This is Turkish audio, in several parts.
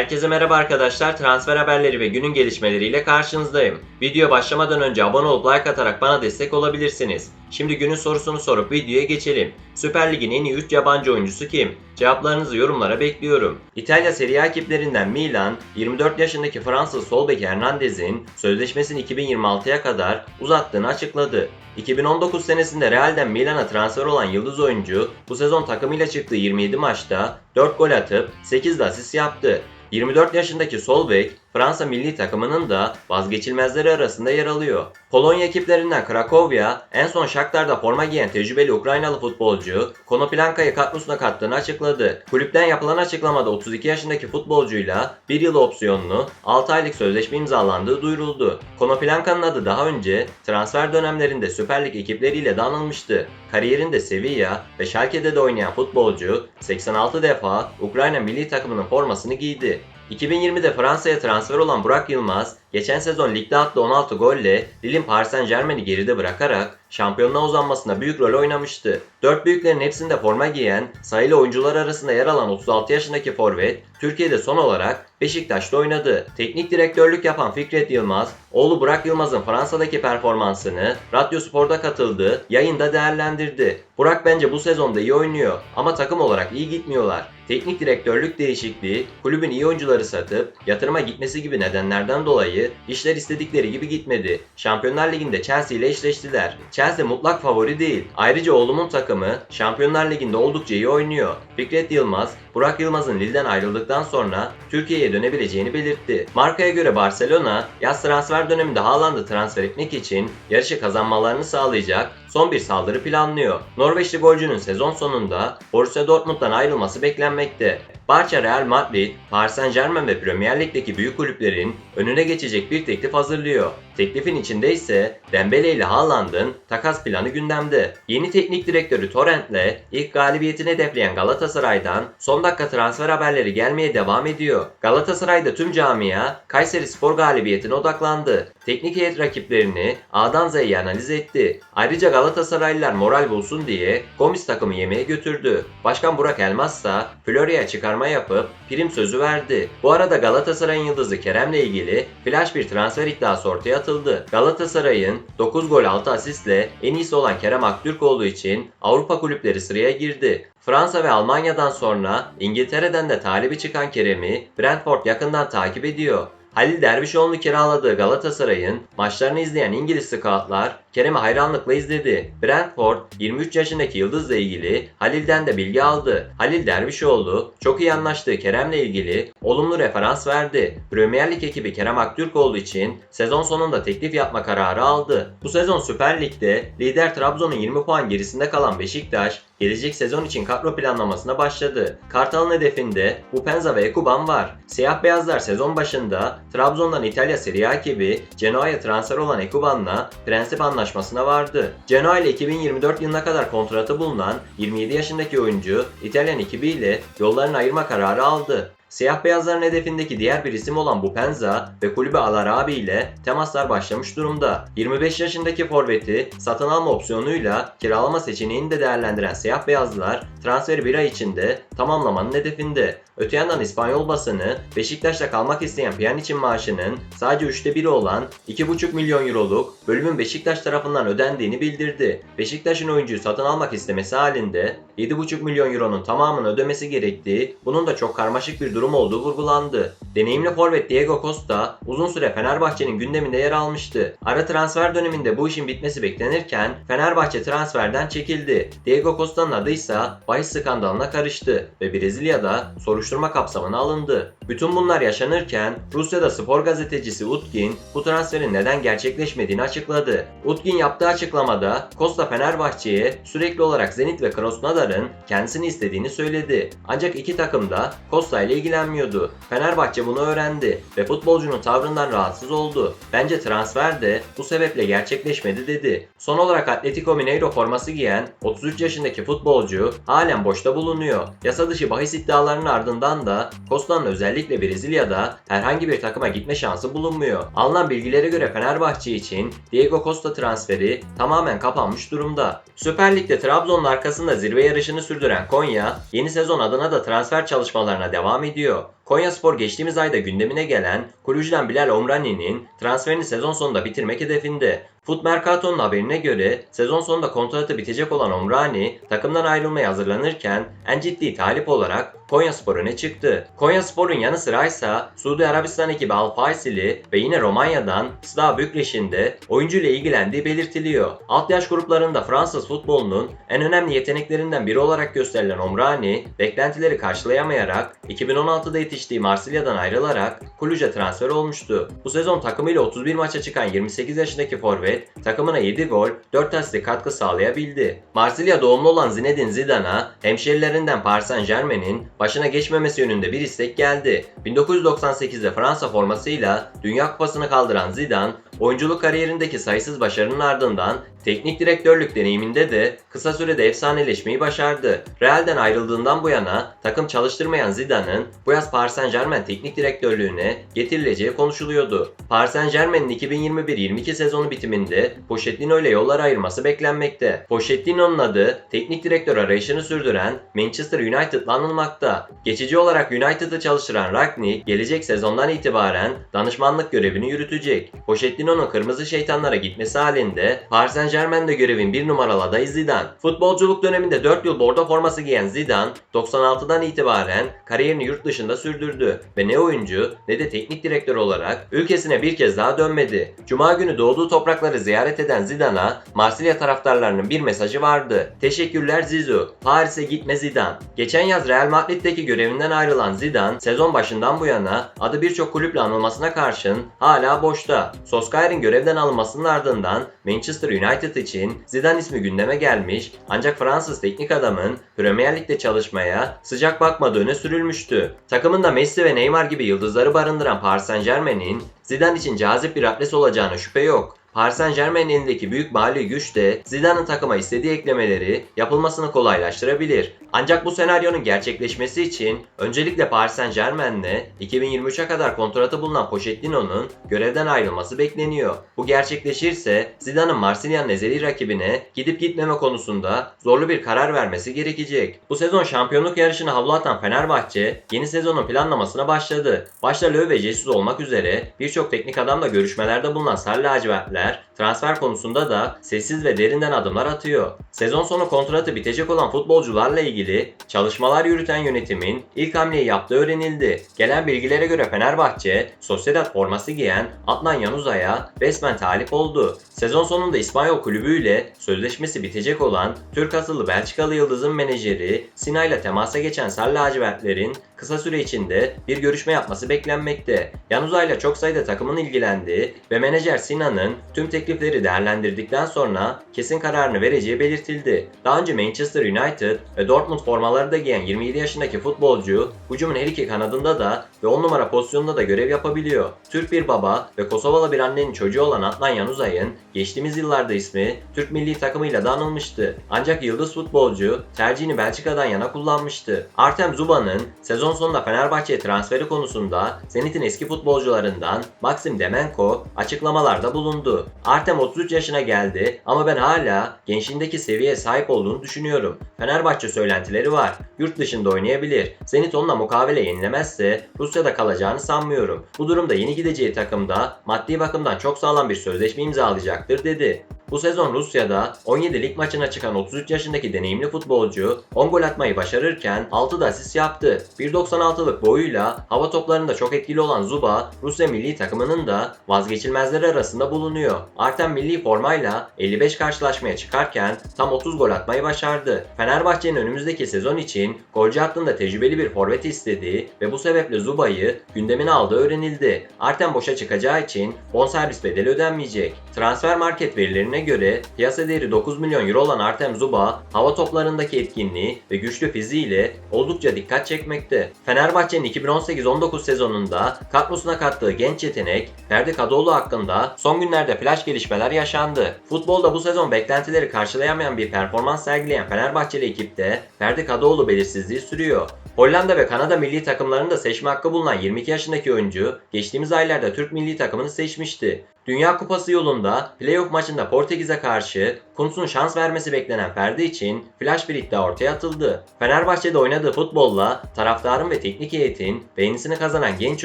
Herkese merhaba arkadaşlar. Transfer haberleri ve günün gelişmeleriyle karşınızdayım. Video başlamadan önce abone olup like atarak bana destek olabilirsiniz. Şimdi günün sorusunu sorup videoya geçelim. Süper Lig'in en iyi 3 yabancı oyuncusu kim? Cevaplarınızı yorumlara bekliyorum. İtalya Serie A ekiplerinden Milan, 24 yaşındaki Fransız sol bek Hernandez'in sözleşmesini 2026'ya kadar uzattığını açıkladı. 2019 senesinde Real'den Milan'a transfer olan yıldız oyuncu bu sezon takımıyla çıktığı 27 maçta 4 gol atıp 8 de asist yaptı. 24 yaşındaki sol bek Fransa milli takımının da vazgeçilmezleri arasında yer alıyor. Polonya ekiplerinden Krakowia en son Shakhtar'da forma giyen tecrübeli Ukraynalı futbolcu Konoplanka'yı kadrosuna kattığını açıkladı. Kulüpten yapılan açıklamada 32 yaşındaki futbolcuyla 1 yıl opsiyonlu 6 aylık sözleşme imzalandığı duyuruldu. Konoplanka'nın adı daha önce transfer dönemlerinde Süper Lig ekipleriyle de anılmıştı. Kariyerinde Sevilla ve Schalke'de de oynayan futbolcu 86 defa Ukrayna milli takımının formasını giydi. 2020'de Fransa'ya transfer olan Burak Yılmaz, geçen sezon ligde attığı 16 golle Lille'in Paris Saint Germain'i geride bırakarak şampiyonluğa uzanmasında büyük rol oynamıştı. Dört büyüklerin hepsinde forma giyen, sayılı oyuncular arasında yer alan 36 yaşındaki forvet, Türkiye'de son olarak Beşiktaş'ta oynadı. Teknik direktörlük yapan Fikret Yılmaz, oğlu Burak Yılmaz'ın Fransa'daki performansını Radyo Spor'da katıldığı yayında değerlendirdi. Burak bence bu sezonda iyi oynuyor ama takım olarak iyi gitmiyorlar. Teknik direktörlük değişikliği, kulübün iyi oyuncuları satıp yatırıma gitmesi gibi nedenlerden dolayı işler istedikleri gibi gitmedi. Şampiyonlar Ligi'nde Chelsea ile eşleştiler. Chelsea mutlak favori değil. Ayrıca oğlumun takımı Şampiyonlar Ligi'nde oldukça iyi oynuyor. Fikret Yılmaz, Burak Yılmaz'ın Lille'den ayrıldıktan sonra Türkiye'ye dönebileceğini belirtti. Markaya göre Barcelona, yaz transfer döneminde Haaland'ı transfer etmek için yarışı kazanmalarını sağlayacak son bir saldırı planlıyor. Norveçli golcünün sezon sonunda Borussia Dortmund'dan ayrılması beklenmekte. Barça Real Madrid, Paris Saint Germain ve Premier Lig'deki büyük kulüplerin önüne geçecek bir teklif hazırlıyor. Teklifin içinde ise Dembele ile Haaland'ın takas planı gündemde. Yeni teknik direktörü Torrent'le ilk galibiyetini hedefleyen Galatasaray'dan son dakika transfer haberleri gelmeye devam ediyor. Galatasaray'da tüm camia Kayseri Spor galibiyetine odaklandı. Teknik heyet rakiplerini A'dan Z'ye analiz etti. Ayrıca Galatasaraylılar moral bulsun diye Gomis takımı yemeğe götürdü. Başkan Burak Elmas ise Florya'ya çıkarma yapıp prim sözü verdi. Bu arada Galatasaray'ın yıldızı Kerem'le ilgili flash bir transfer iddiası ortaya atıldı. Galatasaray'ın 9 gol 6 asistle en iyisi olan Kerem Aktürkoğlu için Avrupa kulüpleri sıraya girdi. Fransa ve Almanya'dan sonra İngiltere'den de talibi çıkan Kerem'i Brentford yakından takip ediyor. Halil Dervişoğlu'nu kiraladığı Galatasaray'ın maçlarını izleyen İngiliz scoutlar Kerem'i hayranlıkla izledi. Brentford 23 yaşındaki yıldızla ilgili Halil'den de bilgi aldı. Halil Dervişoğlu çok iyi anlaştığı Kerem'le ilgili olumlu referans verdi. Premier Lig ekibi Kerem Aktürkoğlu için sezon sonunda teklif yapma kararı aldı. Bu sezon Süper Lig'de lider Trabzon'un 20 puan gerisinde kalan Beşiktaş gelecek sezon için kadro planlamasına başladı. Kartal'ın hedefinde Upenza ve Ekuban var. Siyah beyazlar sezon başında Trabzon'dan İtalya Serie A ekibi Genoa'ya transfer olan Ekuban'la prensip anlaşmasına vardı. Genoa ile 2024 yılına kadar kontratı bulunan 27 yaşındaki oyuncu İtalyan ekibiyle yollarını ayırma kararı aldı. Siyah beyazların hedefindeki diğer bir isim olan Bupenza ve kulübü Alarabi ile temaslar başlamış durumda. 25 yaşındaki forveti satın alma opsiyonuyla kiralama seçeneğini de değerlendiren siyah beyazlılar transferi bir ay içinde tamamlamanın hedefinde. Öte yandan İspanyol basını Beşiktaş'ta kalmak isteyen Pjanic'in maaşının sadece üçte biri olan 2,5 milyon euroluk bölümün Beşiktaş tarafından ödendiğini bildirdi. Beşiktaş'ın oyuncuyu satın almak istemesi halinde 7,5 milyon euronun tamamını ödemesi gerektiği, bunun da çok karmaşık bir durum olduğu vurgulandı. Deneyimli forvet Diego Costa uzun süre Fenerbahçe'nin gündeminde yer almıştı. Ara transfer döneminde bu işin bitmesi beklenirken Fenerbahçe transferden çekildi. Diego Costa'nın adı ise bahis skandalına karıştı ve Brezilya'da soruşturma kapsamına alındı. Bütün bunlar yaşanırken Rusya'da spor gazetecisi Utkin bu transferin neden gerçekleşmediğini açıkladı. Utkin yaptığı açıklamada Costa Fenerbahçe'ye sürekli olarak Zenit ve Krasnodar'ın kendisini istediğini söyledi. Ancak iki takım da Costa ile ilgilenmiyordu. Fenerbahçe bunu öğrendi ve futbolcunun tavrından rahatsız oldu. Bence transfer de bu sebeple gerçekleşmedi dedi. Son olarak Atletico Mineiro forması giyen 33 yaşındaki futbolcu halen boşta bulunuyor. Yasa dışı bahis iddialarının ardından da Costa'nın özellikle Brezilya'da herhangi bir takıma gitme şansı bulunmuyor. Alınan bilgilere göre Fenerbahçe için Diego Costa transferi tamamen kapanmış durumda. Süper Lig'de Trabzon'un arkasında zirve yarışını sürdüren Konya, yeni sezon adına da transfer çalışmalarına devam ediyor. Konyaspor geçtiğimiz ayda gündemine gelen Kulüc'den Bilal Omrani'nin transferini sezon sonunda bitirmek hedefinde. Foot Mercato'nun haberine göre sezon sonunda kontratı bitecek olan Omrani takımdan ayrılmaya hazırlanırken en ciddi talip olarak Konyaspor öne çıktı. Konyaspor'un yanı sıra ise Suudi Arabistan ekibi Al Faisili ve yine Romanya'dan Steaua Bükreş'in de oyuncuyla ilgilendiği belirtiliyor. Alt yaş gruplarında Fransız futbolunun en önemli yeteneklerinden biri olarak gösterilen Omrani, beklentileri karşılayamayarak 2016'da yetiştiği Marsilya'dan ayrılarak Kulüce transfer olmuştu. Bu sezon takımıyla 31 maça çıkan 28 yaşındaki forvet takımına 7 gol, 4 asistlik katkı sağlayabildi. Marsilya doğumlu olan Zinedine Zidane'a hemşerilerinden Paris Saint Germain'in başına geçmemesi yönünde bir istek geldi. 1998'de Fransa formasıyla Dünya Kupası'nı kaldıran Zidane, oyunculuk kariyerindeki sayısız başarının ardından teknik direktörlük deneyiminde de kısa sürede efsaneleşmeyi başardı. Real'den ayrıldığından bu yana takım çalıştırmayan Zidane'ın bu yaz Paris Saint Germain teknik direktörlüğüne getirileceği konuşuluyordu. Paris Saint Germain'in 2021-22 sezonu bitiminde Pochettino ile yollar ayırması beklenmekte. Pochettino'nun adı teknik direktör arayışını sürdüren Manchester United'la anılmakta. Geçici olarak United'ı çalıştıran Ragnick gelecek sezondan itibaren danışmanlık görevini yürütecek. Pochettino'nun kırmızı şeytanlara gitmesi halinde Paris Saint Germain'de görevin bir numaralı adayı Zidane. Futbolculuk döneminde 4 yıl bordo forması giyen Zidane 96'dan itibaren kariyerini yurt dışında sürdürdü ve ne oyuncu ne de teknik direktör olarak ülkesine bir kez daha dönmedi. Cuma günü doğduğu toprakları ziyaret eden Zidane'a Marsilya taraftarlarının bir mesajı vardı. Teşekkürler Zizou. Paris'e gitme Zidane. Geçen yaz Real Madrid'deki görevinden ayrılan Zidane sezon başından bu yana adı birçok kulüple anılmasına karşın hala boşta. Solskjaer'in görevden alınmasının ardından Manchester United için Zidane ismi gündeme gelmiş ancak Fransız teknik adamın Premier Lig'de çalışmaya sıcak bakmadığı sürülmüştü. Takımında Messi ve Neymar gibi yıldızları barındıran Paris Saint Germain'in Zidane için cazip bir adres olacağına şüphe yok. Paris Saint Germain'in elindeki büyük mali güç de Zidane'ın takıma istediği eklemeleri yapılmasını kolaylaştırabilir. Ancak bu senaryonun gerçekleşmesi için öncelikle Paris Saint Germain'le 2023'e kadar kontratı bulunan Pochettino'nun görevden ayrılması bekleniyor. Bu gerçekleşirse Zidane'ın Marsilya'nın ezeli rakibine gidip gitmeme konusunda zorlu bir karar vermesi gerekecek. Bu sezon şampiyonluk yarışına havlu atan Fenerbahçe yeni sezonun planlamasına başladı. Başta Löw ve Jesus olmak üzere birçok teknik adamla görüşmelerde bulunan Sarı lacivertler transfer konusunda da sessiz ve derinden adımlar atıyor. Sezon sonu kontratı bitecek olan futbolcularla ilgili çalışmalar yürüten yönetimin ilk hamleyi yaptığı öğrenildi. Gelen bilgilere göre Fenerbahçe, Sociedad forması giyen Adnan Yanuza'ya resmen talip oldu. Sezon sonunda İspanyol kulübüyle sözleşmesi bitecek olan Türk asıllı Belçikalı Yıldız'ın menajeri Sina ile temasa geçen Sarı lacivertlerin kısa süre içinde bir görüşme yapması beklenmekte. Yanuza ile çok sayıda takımın ilgilendiği ve menajer Sina'nın tüm teklifleri değerlendirdikten sonra kesin kararını vereceği belirtildi. Daha önce Manchester United ve Dortmund formaları da giyen 27 yaşındaki futbolcu hücumun her iki kanadında da ve 10 numara pozisyonunda da görev yapabiliyor. Türk bir baba ve Kosovalı bir annenin çocuğu olan Adnan Yanuzay'ın geçtiğimiz yıllarda ismi Türk milli takımıyla da anılmıştı. Ancak yıldız futbolcu tercihini Belçika'dan yana kullanmıştı. Artem Zuba'nın sezon sonunda Fenerbahçe transferi konusunda Zenit'in eski futbolcularından Maxim Demenko açıklamalarda bulundu. Artem 33 yaşına geldi ama ben hala gençliğindeki seviyeye sahip olduğunu düşünüyorum. Fenerbahçe söylentileri var. Yurt dışında oynayabilir. Zenit onunla mukavele yenilemezse Rusya'da kalacağını sanmıyorum. Bu durumda yeni gideceği takımda maddi bakımdan çok sağlam bir sözleşme imzalayacaktır dedi. Bu sezon Rusya'da 17 lig maçına çıkan 33 yaşındaki deneyimli futbolcu 10 gol atmayı başarırken 6 da asist yaptı. 1.96'lık boyuyla hava toplarında çok etkili olan Zuba, Rusya milli takımının da vazgeçilmezleri arasında bulunuyor. Artem milli formayla 55 karşılaşmaya çıkarken tam 30 gol atmayı başardı. Fenerbahçe'nin önümüzdeki sezon için golcü hattında tecrübeli bir forvet istediği ve bu sebeple Zuba'yı gündemine aldığı öğrenildi. Artem boşa çıkacağı için bonservis bedeli ödenmeyecek. Transfer market verilerine göre piyasa değeri 9 milyon euro olan Artem Zuba, hava toplarındaki etkinliği ve güçlü fiziğiyle oldukça dikkat çekmekte. Fenerbahçe'nin 2018-19 sezonunda kadrosuna kattığı genç yetenek Ferdi Kadıoğlu hakkında son günlerde flash gelişmeler yaşandı. Futbolda bu sezon beklentileri karşılayamayan bir performans sergileyen Fenerbahçeli ekipte Ferdi Kadıoğlu belirsizliği sürüyor. Hollanda ve Kanada milli takımlarında seçme hakkı bulunan 22 yaşındaki oyuncu geçtiğimiz aylarda Türk milli takımını seçmişti. Dünya Kupası yolunda playoff maçında Portekiz'e karşı Kuntz'un şans vermesi beklenen Ferdi için flash bir iddia ortaya atıldı. Fenerbahçe'de oynadığı futbolla taraftarın ve teknik heyetin beğenisini kazanan genç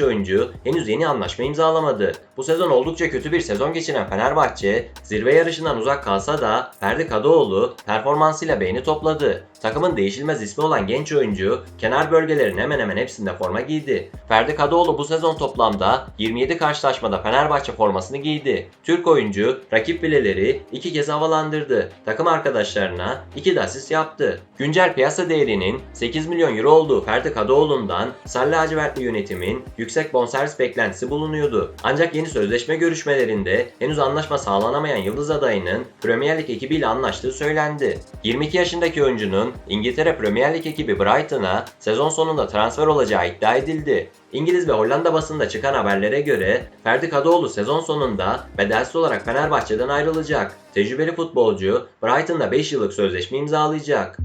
oyuncu henüz yeni anlaşma imzalamadı. Bu sezon oldukça kötü bir sezon geçiren Fenerbahçe zirve yarışından uzak kalsa da Ferdi Kadıoğlu performansıyla beğeni topladı. Takımın değişilmez ismi olan genç oyuncu kenar bölgelerin hemen hemen hepsinde forma giydi. Ferdi Kadıoğlu bu sezon toplamda 27 karşılaşmada Fenerbahçe formasını giydi. Türk oyuncu rakip bileleri iki kez havalandırdı. Takım arkadaşlarına iki de asist yaptı. Güncel piyasa değerinin 8 milyon euro olduğu Ferdi Kadıoğlu'ndan Sarı lacivertli yönetimin yüksek bonservis beklentisi bulunuyordu. Ancak yeni sözleşme görüşmelerinde henüz anlaşma sağlanamayan Yıldız adayının Premier Lig ekibiyle anlaştığı söylendi. 22 yaşındaki oyuncunun İngiltere Premier Lig ekibi Brighton'a sezon sonunda transfer olacağı iddia edildi. İngiliz ve Hollanda basında çıkan haberlere göre Ferdi Kadıoğlu sezon sonunda bedelsiz olarak Fenerbahçe'den ayrılacak. Tecrübeli futbolcu Brighton'da 5 yıllık sözleşme imzalayacak.